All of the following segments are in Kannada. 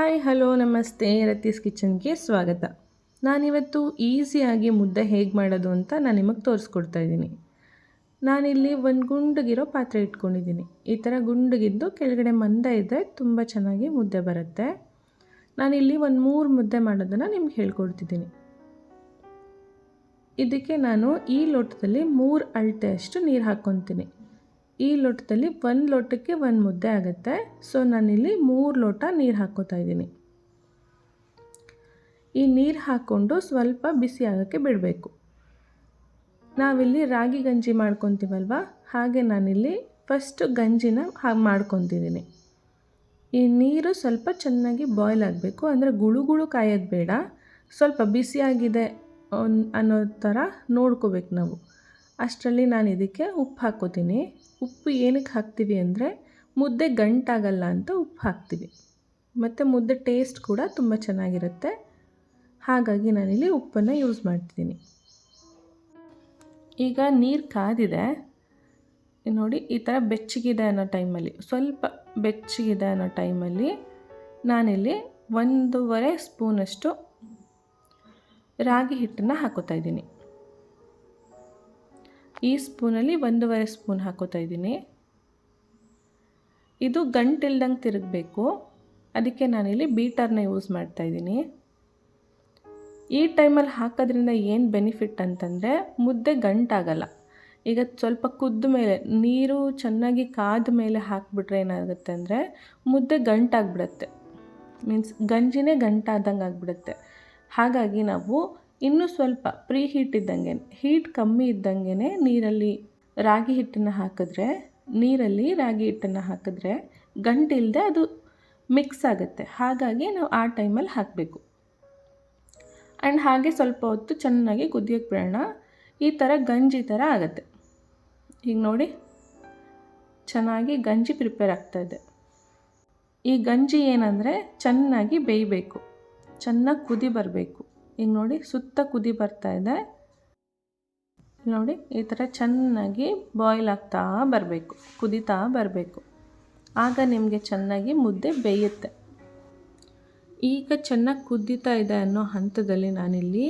ಹಾಯ್, ಹಲೋ, ನಮಸ್ತೆ ರತೀಸ್ ಕಿಚನ್ಗೆ ಸ್ವಾಗತ. ನಾನಿವತ್ತು ಈಸಿಯಾಗಿ ಮುದ್ದೆ ಹೇಗೆ ಮಾಡೋದು ಅಂತ ನಾನು ನಿಮಗೆ ತೋರಿಸ್ಕೊಡ್ತಾ ಇದ್ದೀನಿ. ನಾನಿಲ್ಲಿ ಒಂದು ಗುಂಡಗಿರೋ ಪಾತ್ರೆ ಇಟ್ಕೊಂಡಿದ್ದೀನಿ. ಈ ಥರ ಗುಂಡಗಿದ್ದು ಕೆಳಗಡೆ ಮಂದ ಇದ್ದರೆ ತುಂಬ ಚೆನ್ನಾಗಿ ಮುದ್ದೆ ಬರುತ್ತೆ. ನಾನಿಲ್ಲಿ ಒಂದು ಮೂರು ಮುದ್ದೆ ಮಾಡೋದನ್ನು ನಿಮ್ಗೆ ಹೇಳ್ಕೊಡ್ತಿದ್ದೀನಿ. ಇದಕ್ಕೆ ನಾನು ಈ ಲೋಟದಲ್ಲಿ ಮೂರು ಅಳತೆ ಅಷ್ಟು ನೀರು ಹಾಕ್ಕೊತೀನಿ ಈ ಲೋಟದಲ್ಲಿ ಒಂದು ಲೋಟಕ್ಕೆ ಒಂದು ಮುದ್ದೆ ಆಗುತ್ತೆ. ಸೊ ನಾನಿಲ್ಲಿ ಮೂರು ಲೋಟ ನೀರು ಹಾಕ್ಕೋತಾ ಇದ್ದೀನಿ. ಈ ನೀರು ಹಾಕ್ಕೊಂಡು ಸ್ವಲ್ಪ ಬಿಸಿ ಆಗೋಕ್ಕೆ ಬಿಡಬೇಕು. ನಾವಿಲ್ಲಿ ರಾಗಿ ಗಂಜಿ ಮಾಡ್ಕೊತೀವಲ್ವ? ಹಾಗೆ ನಾನಿಲ್ಲಿ ಫಸ್ಟು ಗಂಜಿನ ಹಾಗೆ ಮಾಡ್ಕೊತಿದ್ದೀನಿ. ಈ ನೀರು ಸ್ವಲ್ಪ ಚೆನ್ನಾಗಿ ಬಾಯ್ಲ್ ಆಗಬೇಕು. ಅಂದರೆ ಗುಳುಗುಳು ಗುಳು ಕಾಯೋದು ಬೇಡ. ಸ್ವಲ್ಪ ಬಿಸಿಯಾಗಿದೆ ಅನ್ನೋ ಥರ ನೋಡ್ಕೋಬೇಕು ನಾವು. ಅಷ್ಟರಲ್ಲಿ ನಾನು ಇದಕ್ಕೆ ಉಪ್ಪು ಹಾಕ್ಕೋತೀನಿ. ಉಪ್ಪು ಏನಕ್ಕೆ ಹಾಕ್ತೀವಿ ಅಂದರೆ ಮುದ್ದೆ ಗಂಟಾಗಲ್ಲ ಅಂತ ಉಪ್ಪು ಹಾಕ್ತೀವಿ. ಮತ್ತು ಮುದ್ದೆ ಟೇಸ್ಟ್ ಕೂಡ ತುಂಬ ಚೆನ್ನಾಗಿರುತ್ತೆ. ಹಾಗಾಗಿ ನಾನಿಲ್ಲಿ ಉಪ್ಪನ್ನು ಯೂಸ್ ಮಾಡ್ತಿದ್ದೀನಿ ಈಗ ನೀರು ಕಾದಿದೆ. ನೋಡಿ ಈ ಥರ ಬೆಚ್ಚಗಿದೆ ಅನ್ನೋ ಟೈಮಲ್ಲಿ ಸ್ವಲ್ಪ ಬೆಚ್ಚಗಿದೆ ಅನ್ನೋ ಟೈಮಲ್ಲಿ ನಾನಿಲ್ಲಿ ಒಂದೂವರೆ ಸ್ಪೂನಷ್ಟು ರಾಗಿ ಹಿಟ್ಟನ್ನು ಹಾಕೋತಾ ಇದ್ದೀನಿ. ಈ ಸ್ಪೂನಲ್ಲಿ ಒಂದೂವರೆ ಸ್ಪೂನ್ ಹಾಕೋತಾ ಇದ್ದೀನಿ. ಇದು ಗಂಟಿಲ್ದಂಗೆ ತಿರುಗಬೇಕು. ಅದಕ್ಕೆ ನಾನಿಲ್ಲಿ ಬೀಟರ್ನ ಯೂಸ್ ಮಾಡ್ತಾ ಇದ್ದೀನಿ. ಈ ಟೈಮಲ್ಲಿ ಹಾಕೋದ್ರಿಂದ ಏನು ಬೆನಿಫಿಟ್ ಅಂತಂದರೆ ಮುದ್ದೆ ಗಂಟಾಗಲ್ಲ. ಈಗ ಸ್ವಲ್ಪ ಕುದ್ದ ಮೇಲೆ, ನೀರು ಚೆನ್ನಾಗಿ ಕಾದ ಮೇಲೆ ಹಾಕಿಬಿಟ್ರೆ ಏನಾಗುತ್ತೆ ಅಂದರೆ ಮುದ್ದೆ ಗಂಟಾಗ್ಬಿಡುತ್ತೆ. ಮೀನ್ಸ್ ಗಂಜಿನೇ ಗಂಟಾದಂಗೆ ಆಗಿಬಿಡುತ್ತೆ ಹಾಗಾಗಿ ನಾವು ಇನ್ನೂ ಸ್ವಲ್ಪ ಪ್ರೀ ಹೀಟ್ ಇದ್ದಂಗೆ, ಹೀಟ್ ಕಮ್ಮಿ ಇದ್ದಂಗೆ ನೀರಲ್ಲಿ ರಾಗಿ ಹಿಟ್ಟನ್ನು ಹಾಕಿದ್ರೆ, ನೀರಲ್ಲಿ ರಾಗಿ ಹಿಟ್ಟನ್ನು ಹಾಕಿದ್ರೆ ಗಂಟಿಲ್ಲದೆ ಅದು ಮಿಕ್ಸ್ ಆಗುತ್ತೆ. ಹಾಗಾಗಿ ನಾವು ಆ ಟೈಮಲ್ಲಿ ಹಾಕಬೇಕು. ಆ್ಯಂಡ್ ಹಾಗೆ ಸ್ವಲ್ಪ ಹೊತ್ತು ಚೆನ್ನಾಗಿ ಕುದಿಯೋಕ್ಕೆ ಬಿಡೋಣ. ಈ ಥರ ಗಂಜಿ ಥರ ಆಗುತ್ತೆ. ಈಗ ನೋಡಿ, ಚೆನ್ನಾಗಿ ಗಂಜಿ ಪ್ರಿಪೇರ್ ಆಗ್ತಾ ಇದೆ. ಈ ಗಂಜಿ ಏನಂದರೆ ಚೆನ್ನಾಗಿ ಬೇಯಬೇಕು. ಚೆನ್ನಾಗಿ ಕುದಿ ಬರಬೇಕು. ಈಗ ನೋಡಿ ಸುತ್ತ ಕುದಿ ಬರ್ತಾ ಇದೆ. ನೋಡಿ ಈ ಥರ ಚೆನ್ನಾಗಿ ಬಾಯ್ಲ್ ಆಗ್ತಾ ಬರಬೇಕು, ಕುದಿತಾ ಬರಬೇಕು. ಆಗ ನಿಮಗೆ ಚೆನ್ನಾಗಿ ಮುದ್ದೆ ಬೇಯುತ್ತೆ. ಈಗ ಚೆನ್ನಾಗಿ ಕುದೀತಾ ಇದೆ ಅನ್ನೋ ಹಂತದಲ್ಲಿ ನಾನಿಲ್ಲಿ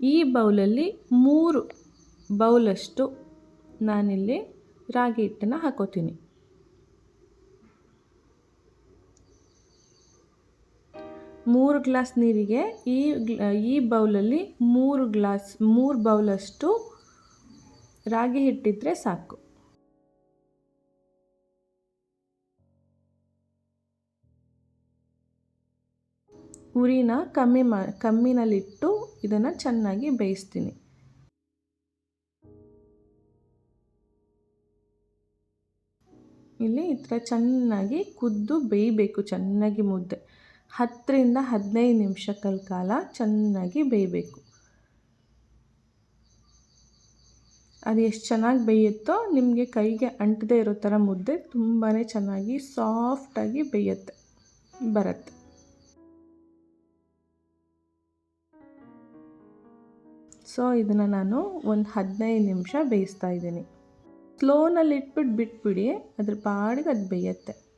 ಈ ಬೌಲಲ್ಲಿ ಮೂರು ಬೌಲಷ್ಟು ನಾನಿಲ್ಲಿ ರಾಗಿ ಹಿಟ್ಟನ್ನು ಹಾಕೋತೀನಿ. ಮೂರು ಗ್ಲಾಸ್ ನೀರಿಗೆ ಈ ಈ ಬೌಲಲ್ಲಿ ಮೂರು ಗ್ಲಾಸ್, ಮೂರು ಬೌಲಷ್ಟು ರಾಗಿ ಹಿಟ್ಟಿದ್ರೆ ಸಾಕು. ಉರಿನ ಕಮ್ಮಿ ಮಾ, ಕಮ್ಮಿನಲ್ಲಿಟ್ಟು ಇದನ್ನು ಚೆನ್ನಾಗಿ ಬೇಯಿಸ್ತೀನಿ. ಇಲ್ಲಿ ಈ ಥರ ಚೆನ್ನಾಗಿ ಕುದ್ದು ಬೇಯಬೇಕು, ಚೆನ್ನಾಗಿ ಮುದ್ದೆ. ಹತ್ತರಿಂದ ಹದಿನೈದು ನಿಮಿಷಗಳ ಕಾಲ ಚೆನ್ನಾಗಿ ಬೇಯಬೇಕು. ಅದು ಎಷ್ಟು ಚೆನ್ನಾಗಿ ಬೇಯುತ್ತೋ ನಿಮಗೆ ಕೈಗೆ ಅಂಟದೇ ಇರೋ ಥರ ಮುದ್ದೆ ತುಂಬಾ ಚೆನ್ನಾಗಿ ಸಾಫ್ಟಾಗಿ ಬೇಯುತ್ತೆ, ಬರುತ್ತೆ. ಸೊ, ಇದನ್ನು ನಾನು ಒಂದು ಹದಿನೈದು ನಿಮಿಷ ಬೇಯಿಸ್ತಾ ಇದ್ದೀನಿ. ಸ್ಲೋನಲ್ಲಿ ಇಟ್ಬಿಟ್ಟು ಬಿಟ್ಬಿಡಿ, ಅದ್ರ ಪಾಡಿಗೆ ಅದು ಬೇಯುತ್ತೆ.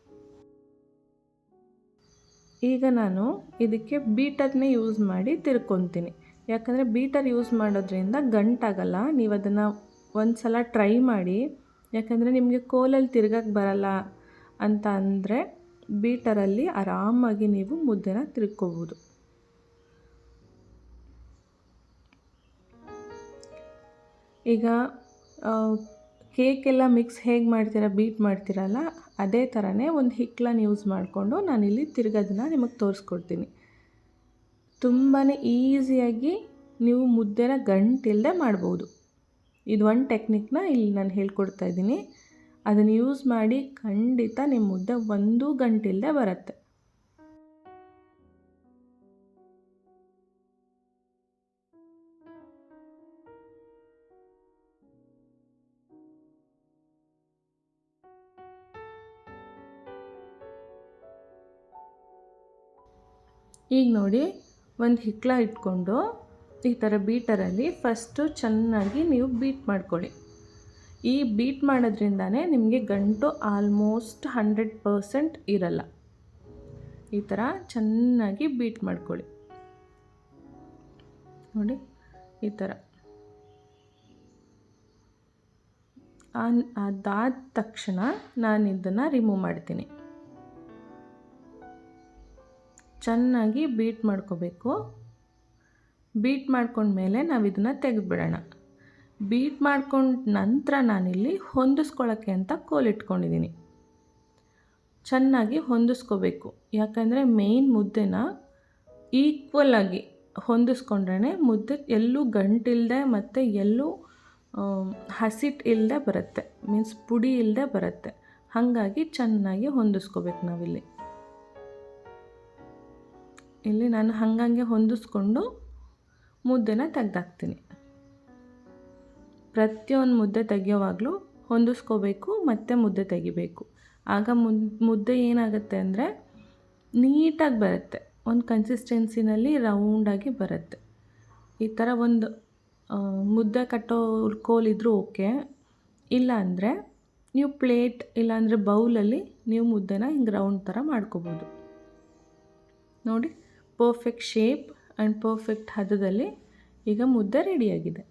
ಈಗ ನಾನು ಇದಕ್ಕೆ ಬೀಟರ್ನೇ ಯೂಸ್ ಮಾಡಿ ತಿರ್ಕೊತೀನಿ. ಯಾಕಂದರೆ ಬೀಟರ್ ಯೂಸ್ ಮಾಡೋದ್ರಿಂದ ಗಂಟಾಗಲ್ಲ, ನೀವು ಅದನ್ನು ಒಂದು ಸಲ ಟ್ರೈ ಮಾಡಿ. ಯಾಕಂದರೆ ನಿಮಗೆ ಕೋಲಲ್ಲಿ ತಿರ್ಗಕ್ಕೆ ಬರಲ್ಲ ಅಂತ ಅಂದರೆ ಬೀಟರಲ್ಲಿ ಆರಾಮಾಗಿ ನೀವು ಮುದ್ದೆನ ತಿರ್ಕೋಬೋದು. ಈಗ ಕೇಕೆಲ್ಲ ಮಿಕ್ಸ್ ಹೇಗೆ ಮಾಡ್ತೀರಾ, ಬೀಟ್ ಮಾಡ್ತೀರಲ್ಲ, ಅದೇ ಥರನೇ ಒಂದು ಹಿಕ್ಲನ್ನು ಯೂಸ್ ಮಾಡಿಕೊಂಡು ನಾನಿಲ್ಲಿ ತಿರ್ಗೋದನ್ನ ನಿಮಗೆ ತೋರಿಸ್ಕೊಡ್ತೀನಿ. ತುಂಬಾ ಈಸಿಯಾಗಿ ನೀವು ಮುದ್ದೆನ ಗಂಟಿಲ್ಲದೆ ಮಾಡ್ಬೋದು. ಇದು ಒಂದು ಟೆಕ್ನಿಕ್ನ ಇಲ್ಲಿ ನಾನು ಹೇಳ್ಕೊಡ್ತಾ ಇದ್ದೀನಿ. ಅದನ್ನು ಯೂಸ್ ಮಾಡಿ ಖಂಡಿತ ನಿಮ್ಮ ಮುದ್ದೆ ಒಂದೂ ಗಂಟಿಲ್ಲದೆ ಬರುತ್ತೆ. ಈಗ ನೋಡಿ ಒಂದು ಹಿಕ್ಳ ಇಟ್ಕೊಂಡು ಈ ಥರ ಬೀಟರಲ್ಲಿ ಫಸ್ಟು ಚೆನ್ನಾಗಿ ನೀವು ಬೀಟ್ ಮಾಡ್ಕೊಳ್ಳಿ. ಈ ಬೀಟ್ ಮಾಡೋದ್ರಿಂದನೇ ನಿಮಗೆ ಗಂಟು ಆಲ್ಮೋಸ್ಟ್ ಹಂಡ್ರೆಡ್ ಪರ್ಸೆಂಟ್ ಇರಲ್ಲ. ಈ ಥರ ಚೆನ್ನಾಗಿ ಬೀಟ್ ಮಾಡ್ಕೊಳ್ಳಿ. ನೋಡಿ ಈ ಥರ ಅದಾದ ತಕ್ಷಣ ನಾನು ಇದನ್ನು ರಿಮೂವ್ ಮಾಡ್ತೀನಿ. ಚೆನ್ನಾಗಿ ಬೀಟ್ ಮಾಡ್ಕೋಬೇಕು. ಬೀಟ್ ಮಾಡ್ಕೊಂಡ್ಮೇಲೆ ನಾವು ಇದನ್ನು ತೆಗೆದುಬಿಡೋಣ. ಬೀಟ್ ಮಾಡ್ಕೊಂಡ ನಂತರ ನಾನಿಲ್ಲಿ ಹೊಂದಿಸ್ಕೊಳ್ಳೋಕ್ಕೆ ಅಂತ ಕೋಲಿಟ್ಕೊಂಡಿದ್ದೀನಿ ಚೆನ್ನಾಗಿ ಹೊಂದಿಸ್ಕೋಬೇಕು. ಯಾಕಂದರೆ ಮೇಯ್ನ್ ಮುದ್ದೆನ ಈಕ್ವಲ್ ಆಗಿ ಹೊಂದಿಸ್ಕೊಂಡ್ರೆ ಮುದ್ದೆ ಎಲ್ಲೂ ಗಂಟಿಲ್ಲದೆ ಮತ್ತು ಎಲ್ಲೂ ಹಸಿಟ್ಟು ಇಲ್ಲದೆ ಬರುತ್ತೆ. ಮೀನ್ಸ್ ಪುಡಿ ಇಲ್ಲದೆ ಬರುತ್ತೆ. ಹಾಗಾಗಿ ಚೆನ್ನಾಗಿ ಹೊಂದಿಸ್ಕೋಬೇಕು ನಾವಿಲ್ಲಿ. ಇಲ್ಲಿ ನಾನು ಹಂಗಂಗೆ ಹೊಂದಿಸ್ಕೊಂಡು ಮುದ್ದೆನ ತೆಗ್ದಾಕ್ತೀನಿ. ಪ್ರತಿಯೊಂದು ಮುದ್ದೆ ತೆಗಿಯೋವಾಗಲೂ ಹೊಂದಿಸ್ಕೋಬೇಕು, ಮತ್ತು ಮುದ್ದೆ ತೆಗಿಬೇಕು. ಆಗ ಮುದ್ದೆ ಏನಾಗುತ್ತೆ ಅಂದರೆ ನೀಟಾಗಿ ಬರುತ್ತೆ. ಒಂದು ಕನ್ಸಿಸ್ಟೆನ್ಸಿನಲ್ಲಿ ರೌಂಡಾಗಿ ಬರುತ್ತೆ. ಈ ಥರ ಒಂದು ಮುದ್ದೆ ಕಟ್ಟೋ ಕೋಲಿದ್ರೂ ಓಕೆ. ಇಲ್ಲ ಅಂದರೆ ನೀವು ಪ್ಲೇಟ್ ಇಲ್ಲಾಂದರೆ ಬೌಲಲ್ಲಿ ನೀವು ಮುದ್ದೆನ ಹಿಂಗೆ ರೌಂಡ್ ಥರ ಮಾಡ್ಕೋಬೋದು. ನೋಡಿ. ಪರ್ಫೆಕ್ಟ್ ಶೇಪ್ ಆ್ಯಂಡ್ ಪರ್ಫೆಕ್ಟ್ ಹದದಲ್ಲಿ ಈಗ ಮುದ್ದೆ ರೆಡಿಯಾಗಿದೆ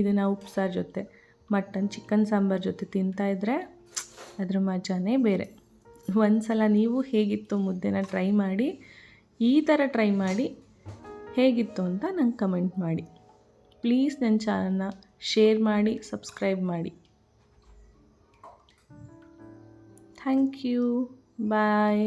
ಇದನ್ನು ಉಪ್ಸಾರು ಜೊತೆ, ಮಟನ್ ಚಿಕನ್ ಸಾಂಬಾರು ಜೊತೆ ತಿಂತಾಯಿದ್ರೆ ಅದ್ರ ಮಜಾನೇ ಬೇರೆ. ಒಂದು ಸಲ ನೀವು ಹೇಗಿತ್ತು ಮುದ್ದೆನ ಟ್ರೈ ಮಾಡಿ, ಈ ಥರ ಟ್ರೈ ಮಾಡಿ ಹೇಗಿತ್ತು ಅಂತ ನಂಗೆ ಕಮೆಂಟ್ ಮಾಡಿ. ಪ್ಲೀಸ್ ನನ್ನ ಚಾನಲ್ನ ಶೇರ್ ಮಾಡಿ, ಸಬ್ಸ್ಕ್ರೈಬ್ ಮಾಡಿ. Thank you, bye.